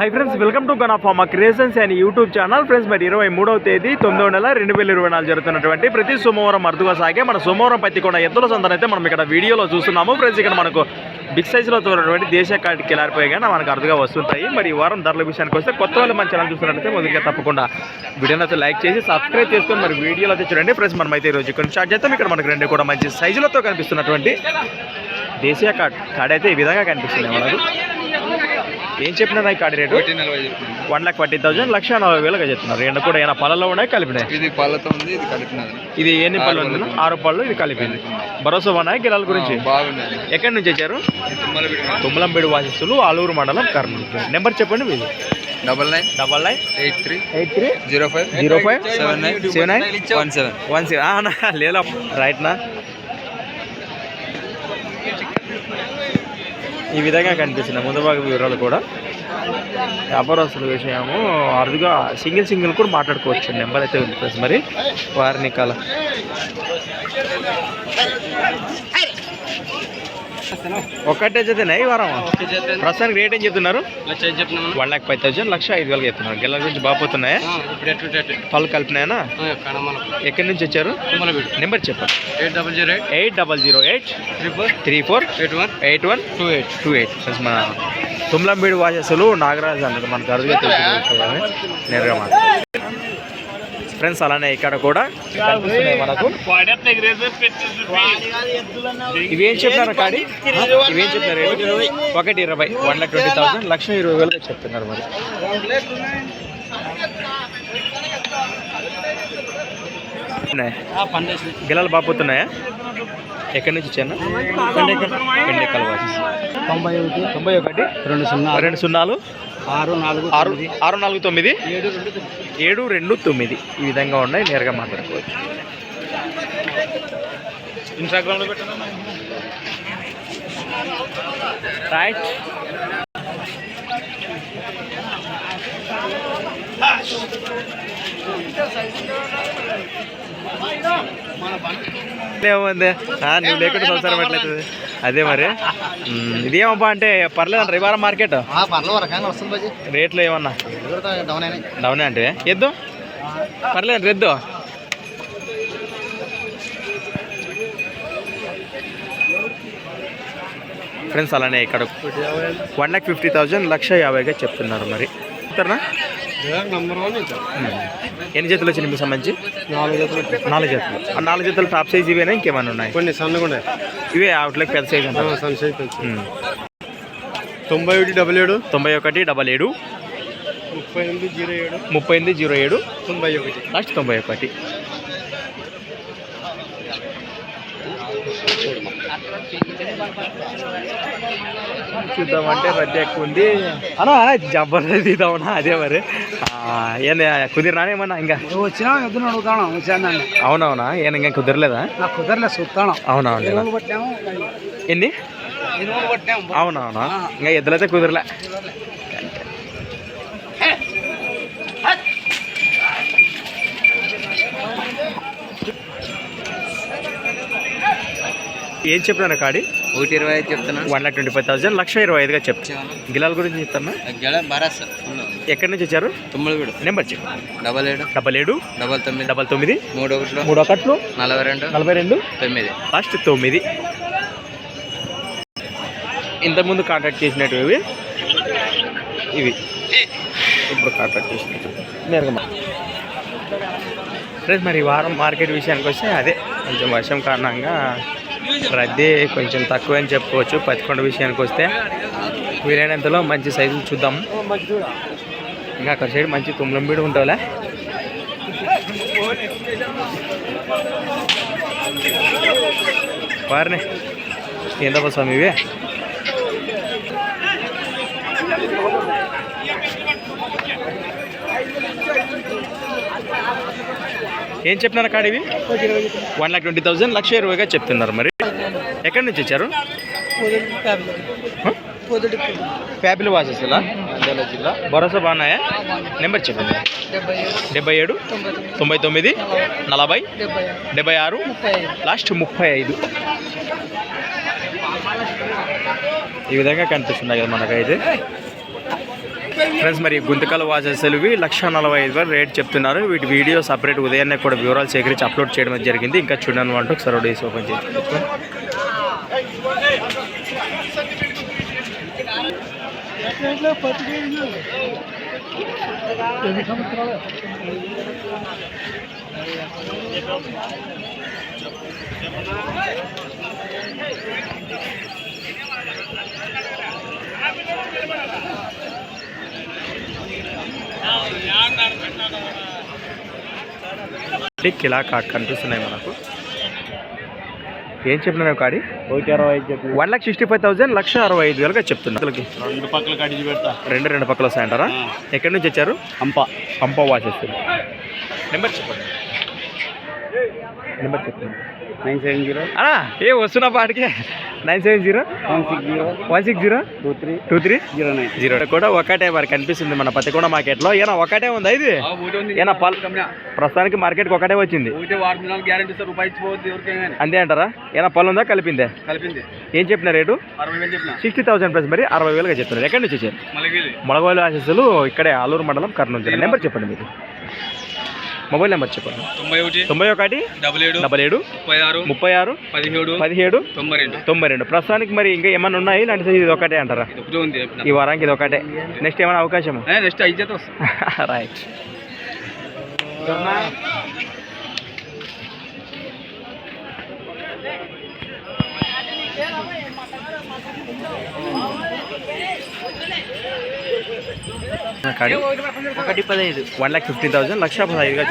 Hi friends welcome to gun of మా creations and YouTube channel friends మరి ఇరవై మూడవ తేదీ తొమ్మిదవ నెల రెండు వేల ఇరవై నాలుగు జరుగుతున్నటువంటి ప్రతి సోమవారం అరుదుగా సాగే మన సోమవారం పత్తికొండ ఎద్దుల సందన అయితే మనం ఇక్కడ వీడియోలో చూస్తున్నాము. ఫ్రెండ్స్ ఇక్కడ మనకు బిగ్ సైజ్లో ఉన్నటువంటి దేశీయ కాటి కిలారిపోయి కానీ మనకు అరుదుగా వస్తుంటాయి. మరి ఈ వారం ధరల విషయానికి వస్తే కొత్త వాళ్ళు మన ఛానల్ చూస్తున్నట్లయితే మొదటిగా తప్పకుండా వీడియోని అయితే లైక్ చేసి సబ్స్క్రైబ్ చేసుకొని మరి వీడియోలో అయితే చూడండి. ఫ్రెండ్స్ మనం అయితే ఈరోజు కొన్ని స్టార్ట్ చేస్తాం. ఇక్కడ మనకు రెండు కూడా మంచి సైజులతో కనిపిస్తున్నటువంటి దేశీయ కార్డ్ కార్డ్ అయితే ఈ విధంగా కనిపిస్తుంది మనకు. ఏం చెప్పినా ఈ card rate? One lakh forty thousand లక్ష నలభై వేలుగా చెప్తున్నారు. రెండు కూడా ఏమైనా పళ్ళలో ఉన్నాయి కలిపినాయి? ఇది పళ్ళతో ఉంది ఇది కలిపినది. ఇది ఎన్ని పళ్ళు ఉంది ఆరు పళ్ళు ఇది కలిపింది. భరోసా ఉన్నాయి గిలాల గురించి? ఎక్కడి నుంచి వచ్చారు? తుమ్మలంబేడు వాసిస్తులు ఆలూరు మండలం కర్నూలు. నెంబర్ చెప్పండి మీది. Double nine. Double nine. Eight three. Eight three. Zero five. Zero five. Seven nine. Seven nine. One seven. One six లేదా రైట్ నా. ఈ విధంగా కనిపిస్తుంది ముందు భాగం వివరాలు కూడా. వ్యాపారస్తుల విషయము అరుదుగా సింగిల్ సింగిల్ కూడా మాట్లాడుకోవచ్చు. నెంబర్ అయితే ఉంది మరి. వారిని కల ఒక్కటే జతనే ఈ వారం? ప్రస్తుతానికి రేట్ ఏం చెప్తున్నారు? వన్ లాక్ ఫైవ్ థౌసండ్ లక్ష ఐదు వేలకు చెప్తున్నారు. గెల గురించి బాగుపోతున్నాయా పళ్ళు కలిపినాయనా ఎక్కడి? నుంచి వచ్చారు? నెంబర్ చెప్పండి eight double zero eight. Eight double zero eight three four. Three four eight one. Eight one two eight. Two eight. మన తుమ్లంబీడు వాసస్సులు నాగరాజు అన్నారు మనకు అరుదుగా. నేరుగా మాట ఫ్రెండ్స్ అలానే ఇక్కడ కూడా మనకు. ఇవేం చెప్పినారు కాడి? ఇవేం రేటు? ఒకటి ఇరవై వన్ లాక్ ట్వంటీ థౌసండ్ లక్ష ఇరవై వేలుగా చెప్తున్నారు మరి. గిలాలు బాగుతున్నాయా ఎక్కడి నుంచి పెండెక్కల వాసి తొంభై ఒకటి తొంభై ఒకటి రెండు సున్నా రెండు సున్నాలు. ఆరు నాలుగు ఆరు ఆరు నాలుగు తొమ్మిది? ఏడు రెండు తొమ్మిది. ఈ విధంగా ఉన్నాయి నేరుగా మాట్లాడుకోవచ్చు. ఇన్స్టాగ్రామ్లో రైట్ ఏముంది? ఆ, నువ్వు లేకుండా సంసారం ఎట్లయితుంది? అదే మరి. ఇదేమబ్బా అంటే పర్లేదు మార్కెట్? రకంగా వస్తుంది బాజీ. రేట్లు ఏమన్నా? డౌన్ అంటే? ఎద్దు? పర్లేదు రెద్దు ఫ్రెండ్స్ అలానే ఇక్కడ వన్ లాక్ ఫిఫ్టీ థౌజండ్ లక్ష యాభైగా చెప్తున్నారు మరి. చెప్తారా ఎన్ని జతలు వచ్చినాయి మీకు సంబంధించి? నాలుగు జతలు నాలుగు జతలు. ఆ నాలుగు జతలు టాప్ సైజ్ ఇవేనా ఇంకేమైనా ఉన్నాయి? కొన్ని సన్నగా ఉన్నాయి. ఇవే అవుట్లెక్ పెద్ద సైజ్ ఉమ్. తొంభై ఒకటి డబల్ ఏడు. తొంభై ఒకటి డబల్ ఏడు. ముప్పై ఎనిమిది జీరో ఏడు. ముప్పై ఎనిమిది జీరో ఏడు. తొంభై ఒకటి. లాస్ట్ తొంభై ఒకటి. చూద్దామంటే రద్దీ ఎక్కువ ఉంది అనా జబర్దస్త్ తీద్దామన్నా అదే మరి ఆ, ఏంది కుదిరినా ఏమన్నా ఇంకా వచ్చినా ఎద్దును అడుగుతాను వచ్చాను అవునవునా ఏం ఇంకా కుదరలేదా నాకు కుదరలే చూస్తాను అవునవును పట్టాము ఎన్ని ఎరువులు పట్టాము అవునవునా ఇంకా ఎద్దులైతే కుదరలే ఏం చెప్పినాను కాడి? ఒకటి ఇరవై ఐదు చెప్తున్నా. One lakh twenty five thousand లక్ష ఇరవై ఐదుగా చెప్తాను. గిలాల గురించి చెప్తాను. గెల బరాస్ ఎక్కడి నుంచి వచ్చారు? తొమ్మిది వీడు నెంబర్ చెప్పు. డబల్ ఏడు. డబల్ ఏడు. డబల్ తొమ్మిది. డబల్ తొమ్మిది. మూడు ఒకటిలో. మూడు ఒకట్లు. నలభై రెండు. నలభై రెండు. తొమ్మిది. లాస్ట్ తొమ్మిది. ఇంతకుముందు కాంటాక్ట్ చేసినట్టు ఇవి. ఇవి. ఇప్పుడు కాంటాక్ట్ చేసినట్టు. నేరుగా ఫ్రెండ్స్ మరి ఈ వారం మార్కెట్ విషయానికి వస్తే అదే. కొంచెం వర్షం కారణంగా రద్దీ కొంచెం తక్కువ అని చెప్పుకోవచ్చు. పత్తికొండ విషయానికి వస్తే వీలైనంతలో మంచి సైజులు చూద్దాము ఇంకా అక్కడ సైడ్ మంచి తుమ్లం బీడు ఉంటావులే వారిని ఏందప్ప స్వామి ఇవే? ఏం చెప్తున్నారు కాడ ఇవి? వన్ లాక్ ట్వంటీ థౌసండ్ లక్ష ఇరవైగా చెప్తున్నారు మరి. ఎక్కడి నుంచి వచ్చారు? ఫ్యాబిల్ వాసెస్లా నంద్యాల జిల్లా. భరోసా బాగున్నాయా? నెంబర్ చెప్పండి. డెబ్బై ఏడు తొంభై తొమ్మిది నలభై డెబ్బై ఆరు లాస్ట్ ముప్పై ఐదు. ఈ విధంగా కనిపిస్తున్నాయి కదా మనకైతే. ఫ్రెండ్స్ మరి గుంతకల్ వాచెస్ ఇవి లక్ష నలభై ఐదు వేలు రేట్ చెప్తున్నారు. వీటి వీడియో సపరేట్ ఉదయాన్నే కూడా వివరాలు సేకరించి అప్లోడ్ చేయడం జరిగింది. ఇంకా చూడండి అంటూ ఒకసారి డేస్ ఓపెన్ చేసి కిలా కాట్ కనిపిస్తున్నాయి మనకు. ఏం చెప్పినా కాడి? ఒకటి అరవై ఐదు one lakh sixty five thousand లక్ష అరవై ఐదు వేలుగా చెప్తున్నా. రెండు పక్కల పెడతా. రెండు రెండు పక్కల వస్తాయంటారా? ఎక్కడి నుంచి వచ్చారు? అంప పంప వాచెస్ నెంబర్ చెప్పండి. నెంబర్ చెప్పండి. Nine seven zero. అన్నా ఏ వస్తున్నా పాటికి? Nine seven zero? One six zero. One six zero? Two three. Two three? Zero nine. Zero. కూడా ఒకటే మరి కనిపిస్తుంది మన పత్తికొండ మార్కెట్లో. ఏనా ఒకటే ఉందా ఇది? ఏనా పల్ ప్రస్తుతానికి మార్కెట్కి ఒకటే వచ్చింది. అంతే అంటారా? ఏనా పళ్ళు ఉందా కలిపిందే? కలిపింది. ఏం చెప్పిన రేటు? సిక్స్టీ థౌసండ్ ప్లస్ మరి అరవై వేలుగా చెప్తున్నారు. ఎక్కడి నుంచి వచ్చారు? మొలగోలు ఆశీస్సులు ఇక్కడే ఆలూరు మండలం కర్నూలు జిల్లా. నెంబర్ చెప్పండి మీరు. మొబైల్ నెంబర్ చెప్పండి. తొంభై ఒకటి తొంభై ఒకటి డబల్ ఏడు డబల్ ఏడు ముప్పై ఆరు ముప్పై ఆరు పదిహేడు పదిహేడు తొంభై రెండు. తొంభై రెండు. ప్రస్తుతానికి మరి ఇంకా ఏమైనా ఉన్నాయి? అంటే ఇది ఒకటే అంటారా? ఈ వారానికి ఇది ఒకటే. నెక్స్ట్ ఏమైనా అవకాశం? నెక్స్ట్ వస్తుంది రైట్ ఒకటి పదహైదు. వన్ ల్యాక్ ఫిఫ్టీన్ థౌసండ్ లక్ష పదహైదుగా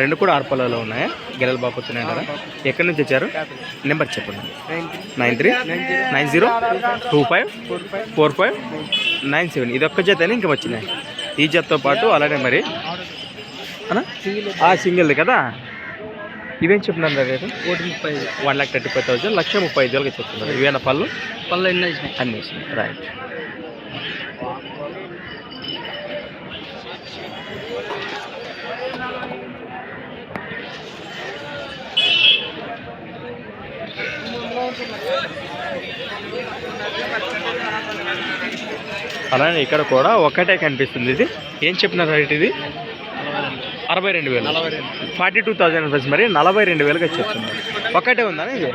రెండు కూడా ఆర్పలలో ఉన్నాయి. గెలలు బాపుతున్నాయి కదా ఎక్కడి నుంచి వచ్చారు? నెంబర్ చెప్పండి. Nine three nine zero two five four five nine seven. ఇది ఒక్క జతనే? ఇంకా వచ్చినాయి? ఈ జతతో పాటు అలానే మరి. సింగిల్ సింగిల్ది కదా? ఇవేం చెప్తున్నారు రేటు? ఒకటి ముప్పై ఐదు. One lakh thirty five thousand లక్ష ముప్పై ఐదు వేలకి చెప్తున్నారు ఇవేనా పళ్ళు? పళ్ళు ఎన్ని వచ్చినాయి అన్నీ రైట్ అలానే ఇక్కడ కూడా ఒకటే కనిపిస్తుంది ఇది. ఏం చెప్పినారు రైట్ ఇది? అరవై రెండు వేలు. ఫార్టీ టూ థౌసండ్ రూపీస్ మరి నలభై రెండు వేలుగా చెప్తున్నారు ఒకటే ఉందా ఇది?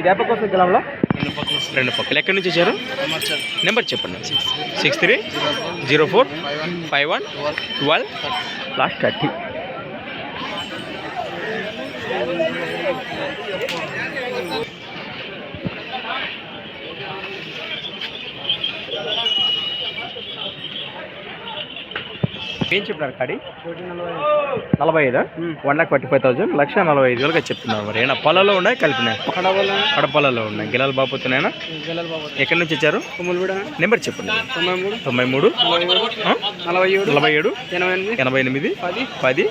ఇది కోసం గెలంలో? రెండు పక్కల వస్తుంది రెండు పక్కలు. ఎక్కడి నుంచి వచ్చారు? నెంబర్ చెప్పండి. Six three zero four five one twelve last thirty. ఏం చెప్పినారు కాడి? నలభై ఐదా one lakh forty five thousand. లక్ష నలభై ఐదు వేలుగా చెప్తున్నారు మరి. ఏనా పొలాల్లో ఉన్నాయి కలిపినాయి కడపలలో ఉన్నాయి. గిలాలు బాపుతున్నాయినా ఎక్కడి నుంచి వచ్చారు? నెంబర్ చెప్పండి. తొంభై మూడు తొంభై మూడు ఆ? నలభై ఏడు నలభై ఏడు ఎనభై ఎనిమిది. పది.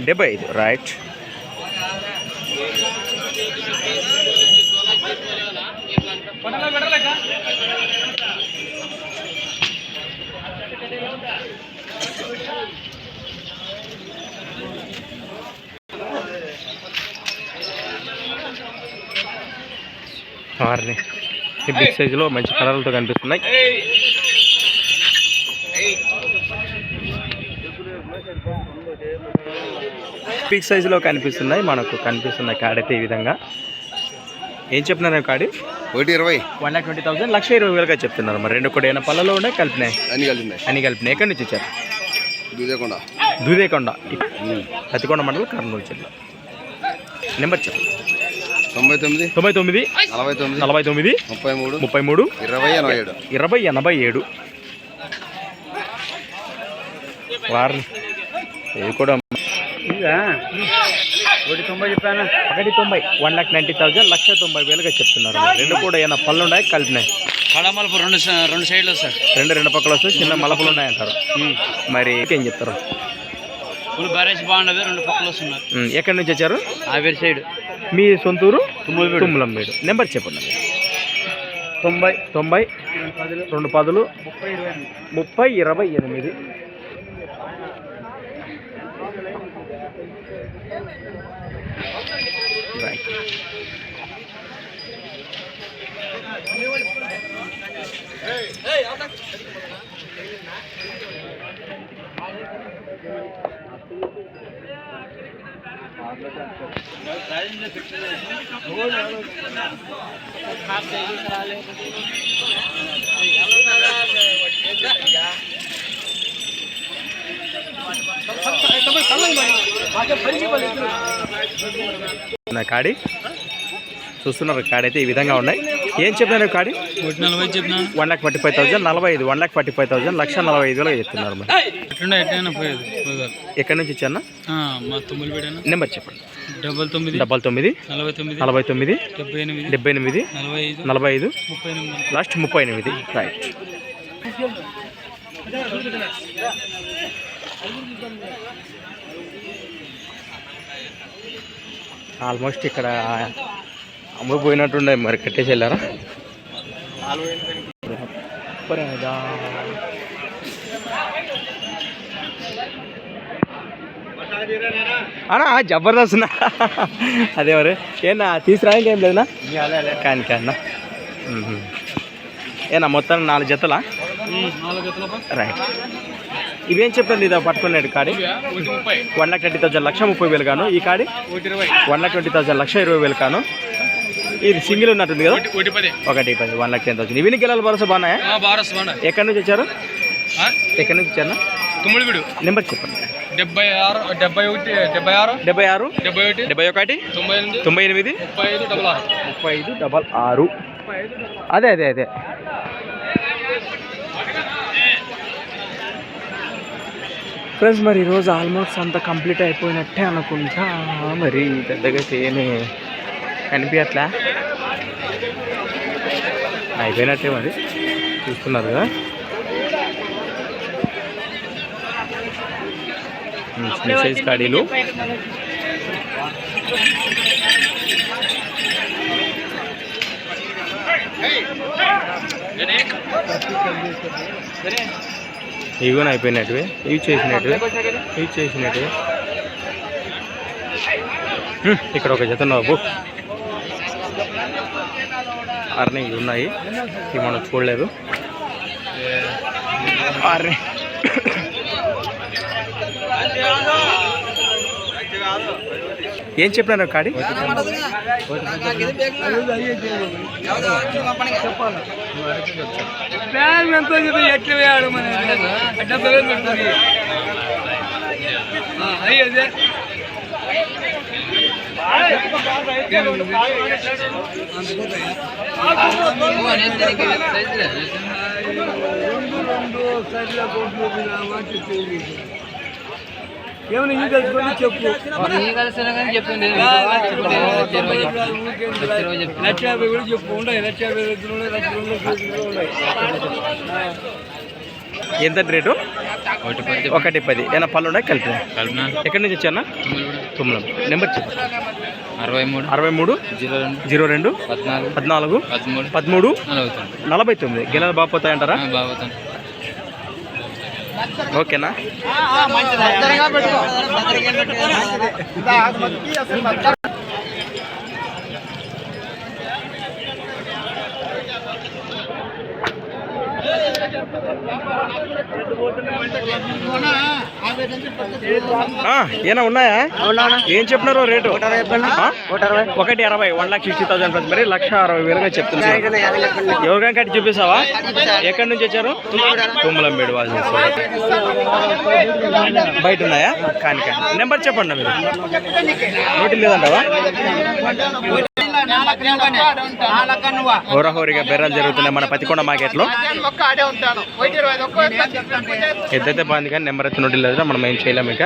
డెబ్బై ఐదు. రైట్. వారిని ఈ బిగ్ సైజులో మంచి కలర్లతో కనిపిస్తున్నాయి. బిగ్ సైజులో కనిపిస్తున్నాయి. మనకు కనిపిస్తున్నాయి కాడైతే ఈ విధంగా. ఏం చెప్తున్నారు కాడి ఒకటి ఇరవై. వన్ లాక్ ట్వంటీ థౌసండ్ లక్ష ఇరవై వేలుగా చెప్తున్నారు. మరి రెండు కూడా ఏమైనా పళ్ళలో ఉన్నాయి కలిపినాయి? అన్ని కలిసింది అన్ని కలిపినాయి. ఎక్కడి నుంచి వచ్చారు? దూదేకొండ. దూదేకొండ. పతికొండ మండలం కర్నూలు జిల్లా. నెంబర్ చెప్పండి తొంభై తొమ్మిది తొంభై తొమ్మిది నలభై తొమ్మిది నలభై తొమ్మిది ముప్పై మూడు ముప్పై మూడు ఇరవై ఎనభై ఏడు. ఇరవై ఎనభై ఏడు. వారిని ఇది కూడా ఒకటి తొంభై చెప్పాను? ఒకటి తొంభై. వన్ లాక్ నైంటీ థౌసండ్ లక్ష తొంభై వేలుగా చెప్తున్నారు. రెండు కూడా ఏమైనా పళ్ళు ఉన్నాయి? కలిపినాయి కడమలపు రెండు స- రెండు సైడ్లు సార్. రెండు రెండు పక్కల వస్తే చిన్న మలపలు ఉన్నాయంటారు. మరి ఏం చెప్తారు? ఇప్పుడు బ్యారేజ్ బాగుండదు రెండు పక్కలు వస్తున్నారు. ఎక్కడి నుంచి వచ్చారు? ఆవేరు సైడ్. మీ సొంతూరు. తుమ్మలంబేడు నెంబర్ చెప్పండి. తొంభై. తొంభై. రెండు పదులు. ముప్పై ఇరవై ఎనిమిది. కాడి? చూస్తున్నారు కాడి అయితే ఈ విధంగా ఉన్నాయి. ఏం చెప్పినారు కాడి? నలభై చెప్పినాను one lakh forty five thousand నలభై ఐదు one lakh forty five thousand లక్ష నలభై ఐదు వేలు చెప్తున్నారు మరి. ఎక్కడి నుంచి ఇచ్చానా మా నెంబర్ చెప్పండి. డబల్ తొమ్మిది డబల్ తొమ్మిది నలభై తొమ్మిది నలభై తొమ్మిది డెబ్బై ఎనిమిది డెబ్బై ఎనిమిది నలభై ఐదు నలభై ఐదు ముప్పై ఎనిమిది. లాస్ట్ ముప్పై ఎనిమిది. రైట్ ఆల్మోస్ట్ ఇక్కడ అమ్ముకుపోయినట్టుండే మరి కట్టేసి వెళ్ళారా? అన్నా జబర్దస్త్ నా. అదే మరి. ఏనా తీసుకురా ఇంకేం లేదునా? కానీ మ్మ్. ఏనా మొత్తం నాలుగు జతలా? రైట్. ఇవేం చెప్పండి ఇదా పట్టుకున్నాడు కాడి? వన్ లాక్ థర్టీ థౌసండ్ లక్ష ముప్పై వేలు కాను ఈ కాడి? వన్ లాక్ ట్వంటీ థౌసండ్ లక్ష ఇరవై వేలు కాను. ఇది సింగిల్ ఉన్నట్టుంది కదా? ఒకటి పది వన్ లాక్ టెన్ థౌసండ్. ఇవి గెలాలి భరోసా బాగున్నాయా? ఎక్కడి నుంచి వచ్చారు? ఎక్కడి నుంచి వచ్చారు? నెంబర్ చెప్పండి. డెబ్బై ఆరు డెబ్బై ఒకటి డెబ్బై ఆరు డెబ్బై ఆరు డెబ్బై ఒకటి డెబ్బై ఒకటి తొంభై ఎనిమిది తొంభై ఎనిమిది ముప్పై ఐదు డబల్ ఆరు. ముప్పై ఐదు డబల్ ఆరు అదే అదే అదే. ఫ్రెండ్స్ మరి ఈరోజు ఆల్మోస్ట్ అంత కంప్లీట్ అయిపోయినట్టే అనుకుంటా. మరి పెద్దగా ఏమి కనిపించట్లే. అయిపోయినట్టే మరి. చూస్తున్నారు కదా ఉమ్, చిన్న సైజ్ కాడీలు ఇవి కూడా అయిపోయినట్టువే. ఇవి చేసినట్టువే. ఇవి చేసినట్టువే. ఇక్కడ ఒక జత బాబు అర్ని ఇవి ఉన్నాయి. ఇవి మనం చూడలేదు. అర్ని. ఏం చెప్పినారు కాడి ఎట్లా వేయాడు మన డెబ్బై వేలు పెడుతుంది అదే ఏమైనా ఈ తెలుసుకొని చెప్పు. లక్ష యాభై కూడా చెప్పు. లక్ష యాభై దగ్గర ఉన్నాయి లక్ష రెండు లక్షలు ఉన్నాయి ఎంత రేటు? ఒకటి పది ఏమైనా పళ్ళు ఉన్నాయి? కలిపి ఎక్కడి నుంచి వచ్చానా తుమ్మలం నెంబర్ చెప్పు. అరవై మూడు. అరవై మూడు. జీరో రెండు. జీరో రెండు. పద్నాలుగు. పద్నాలుగు. పదమూడు. పదమూడు. నలభై తొమ్మిది. నలభై తొమ్మిది. గిన్నెలు బాగుపోతాయంటారా బాగుతాను ఓకేనా ఆ, ఏనా ఉన్నాయా? ఏం చెప్పినారు రేటు? ఆ? ఒకటి అరవై one lakh sixty thousand plus మరి లక్ష అరవై వేలుగా చెప్తున్నారు. ఎవరికైనా కట్టి చూపిస్తావా? ఎక్కడి నుంచి వచ్చారు? తుమ్మలంబేడు వాళ్ళు బయట ఉన్నాయా? కానీ కానీ. నెంబర్ చెప్పండి మీరు. నోటి లేదంటావా హోరాహోరీగా బెర్రలు జరుగుతున్నాయి మన పతికొండ మార్కెట్లో. ఎద్దైతే బాగుంది కానీ నెంబర్ అయితే నోటి లేదు మనం ఏం చేయలేము ఇక.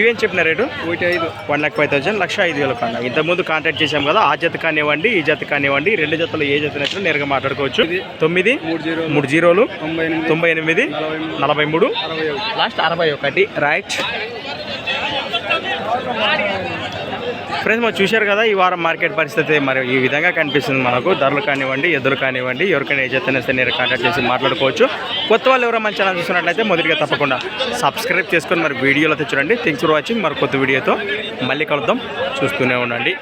ఇవేం చెప్పిన రేటు? ఒకటి ఐదు వన్ లాక్ ఫైవ్ థౌసండ్ లక్ష ఐదు వేలు కన్నా ఇంతకుముందు కాంటాక్ట్ చేశాం కదా ఆ జత కానివ్వండి ఈ జత కానివ్వండి రెండు జతలు ఏ జత నచ్చినా నేరుగా మాట్లాడుకోవచ్చు. తొమ్మిది. మూడు జీరో మూడు జీరోలు తొంభై ఎనిమిది. నలభై మూడు. లాస్ట్ అరవై ఒకటి. రైట్. ఫ్రెండ్స్ మనం చూశారు కదా ఈ వారం మార్కెట్ పరిస్థితి మరి ఈ విధంగా కనిపిస్తుంది మనకు. ధరలు కానివ్వండి ఎద్దులు కానివ్వండి ఎవరికైనా ఏ జతనే సరే కాంటాక్ట్ చేసి మాట్లాడుకోవచ్చు. కొత్త వాళ్ళు ఎవరో మన ఛానల్ చూస్తున్నట్లయితే మొదటిగా తప్పకుండా సబ్స్క్రైబ్ చేసుకొని మరి వీడియోలో తెచ్చుకోండి థ్యాంక్స్ ఫర్ వాచింగ్ మరి కొత్త వీడియోతో మళ్ళీ కలుద్దాం. చూస్తూనే ఉండండి.